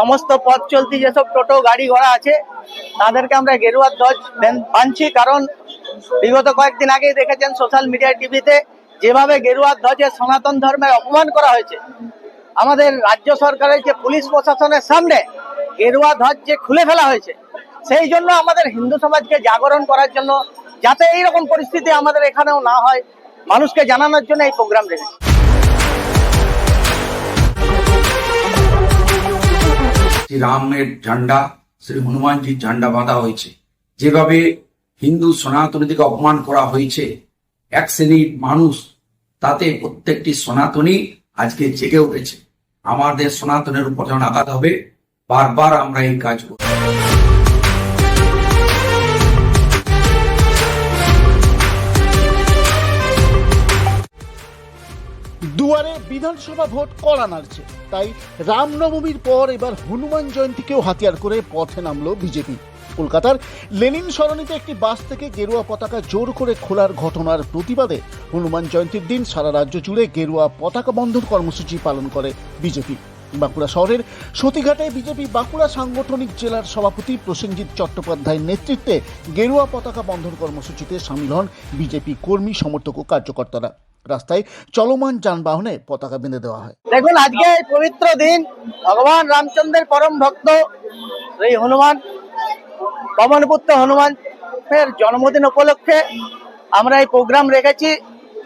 সমস্ত পথ চলতি যেসব টোটো, গাড়ি ঘোড়া আছে, তাদেরকে আমরা গেরুয়া ধ্বজ বেন- বাঁধছি কারণ বিগত কয়েকদিন আগেই দেখেছেন সোশ্যাল মিডিয়া টিভিতে যেভাবে গেরুয়া ধ্বজে সনাতন ধর্মের অপমান করা হয়েছে। আমাদের রাজ্য সরকারের যে পুলিশ প্রশাসনের সামনে গেরুয়া ধ্বজ যে খুলে ফেলা হয়েছে, সেই জন্য আমাদের হিন্দু সমাজকে জাগরণ করার জন্য যাতে এইরকম পরিস্থিতি আমাদের এখানেও না হয়, মানুষকে জানানোর জন্য এই প্রোগ্রাম রেখেছি। শ্রী রামের ঝান্ডা, শ্রী হনুমানজির ঝান্ডা বাঁধা হয়েছে। যেভাবে হিন্দু সনাতনীদেরকে অপমান করা হয়েছে, এক শ্রেণির মানুষ, তাতে প্রত্যেকটি সনাতনী আজকে জেগে উঠেছে। আমাদের সনাতনের উপর যখন আঘাত হবে, বারবার আমরা এই কাজ করব। দুয়ারে বিধানসভা ভোট কড়া নাড়ছে। তাই রামনবমীর পর এবার হনুমান জয়ন্তীকেও হাতিয়ার করে পথে নামলো বিজেপি। কলকাতার লেনিন সরণিতে একটি বাস থেকে গেরুয়া পতাকা জোর করে খোলার ঘটনার প্রতিবাদে হনুমান জয়ন্তীর দিন সারা রাজ্য জুড়ে গেরুয়া পতাকা বন্ধন কর্মসূচি পালন করে বিজেপি। বাঁকুড়া শহরের সতীঘাটে বিজেপি বাঁকুড়া সাংগঠনিক জেলার সভাপতি প্রসেনজিৎ চট্টোপাধ্যায়ের নেতৃত্বে গেরুয়া পতাকা বন্ধন কর্মসূচিতে সামিল হন বিজেপি কর্মী সমর্থক ও কার্যকর্তারা। রাস্তায় চলমান যানবাহনে পতাকা বেঁধে দেওয়া হয়। দেখুন, আজকে এই পবিত্র দিন ভগবান রামচন্দ্রের পরম ভক্ত শ্রী হনুমান পবনপুত্র হনুমানের জন্মদিন উপলক্ষে আমরা এই প্রোগ্রাম রেখেছি।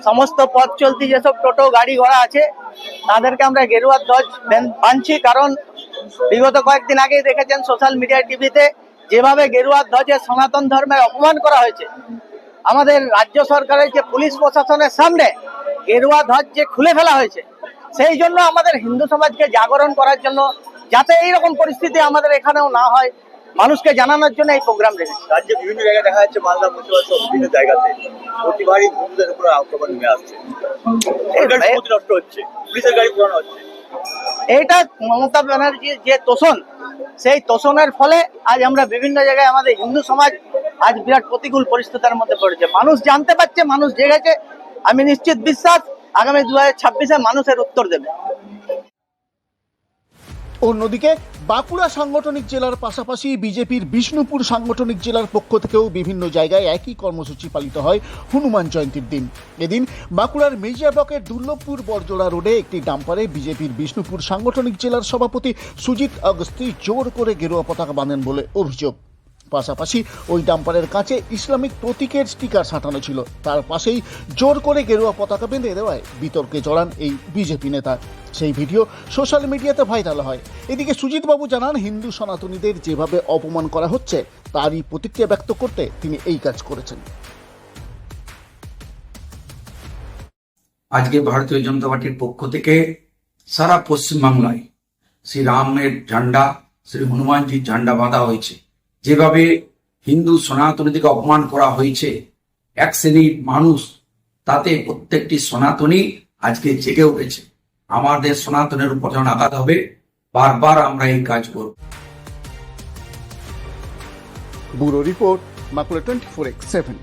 সমস্ত পথ চলতি যেসব টোটো, গাড়ি, ঘোড়া আছে, তাদেরকে আমরা গেরুয়ার ধ্বজ বেন- বাঁধছি কারণ বিগত কয়েকদিন আগেই দেখেছেন সোশ্যাল মিডিয়া টিভিতে যেভাবে গেরুয়ার ধ্বজের সনাতন ধর্মের অপমান করা হয়েছে আমাদের রাজ্য সরকারের যে পুলিশ প্রশাসনের সামনে গেরুয়া ধ্বজ যে খুলে ফেলা হয়েছে সেই জন্য আমাদের হিন্দু সমাজকে জাগরণ করার জন্য যাতে এইরকম পরিস্থিতি আমাদের এখানেও না হয় মানুষকে জানানোর জন্য এই প্রোগ্রাম রেখেছি। রাজ্যে বিভিন্ন জায়গায় দেখা যাচ্ছে মালদা মুর্শিদাবাদ বিভিন্ন জায়গাতে প্রতিবারই হিন্দুদের উপরে আক্রমণ নেমে আসছে। নষ্ট হচ্ছে পুলিশের গাড়ি পুরানো হচ্ছে। এইটা মমতা ব্যানার্জির যে তোষণ সেই তোষণের ফলে আজ আমরা বিভিন্ন জায়গায় আমাদের হিন্দু সমাজ আজ বিরাট প্রতিকূল পরিস্থিতির মধ্যে পড়েছে। মানুষ জানতে পারছে, মানুষ জেগেছে। আমি নিশ্চিত বিশ্বাস, আগামী দু হাজার মানুষের উত্তর দেবে। অন্যদিকে, বাঁকুড়া সাংগঠনিক জেলার পাশাপাশি বিজেপির বিষ্ণুপুর সাংগঠনিক জেলার পক্ষ থেকেও বিভিন্ন জায়গায় একই কর্মসূচি পালিত হয় হনুমান জয়ন্তীর দিন। এদিন বাঁকুড়ার মেজিয়া ব্লকের দুর্লভপুর বরজোড়া রোডে একটি ডাম্পারে বিজেপির বিষ্ণুপুর সাংগঠনিক জেলার সভাপতি সুজিত অগস্তি জোর করে গেরুয়া পতাকা বাঁধেন বলে অভিযোগ। পাশাপাশি ওই ডাম্পারের কাছে ইসলামিক প্রতীকের স্টিকার সাঁটানো ছিল। তার পাশেই জোর করে গেরুয়া পতাকা বেঁধে দেওয়ায় বিতর্কে জড়ান এই বিজেপি নেতা। সেই ভিডিও সোশ্যাল মিডিয়াতে ভাইরাল হয়। এদিকে সুজিতবাবু জানান, হিন্দু সনাতনীদের যেভাবে অপমান করা হচ্ছে, তারই প্রতিক্রিয়া ব্যক্ত করতে তিনি এই কাজ করেছেন। আজকে ভারতীয় জনতা পার্টির পক্ষ থেকে সারা পশ্চিমবাংলায় শ্রী রামের ঝান্ডা, শ্রী হনুমানজির ঝান্ডা বাঁধা হয়েছে। যেভাবে হিন্দু সনাতনীদেরকে অপমান করা হয়েছে, এক শ্রেণির মানুষ, তাতে প্রত্যেকটি সনাতনী আজকে জেগে উঠেছে। আমাদের সনাতনের উপর যখন আঘাত হবে, বারবার আমরা এই কাজ করব। ব্যুরো রিপোর্ট, মাকুলা টোয়েন্টি ফোর এক্স সেভেন।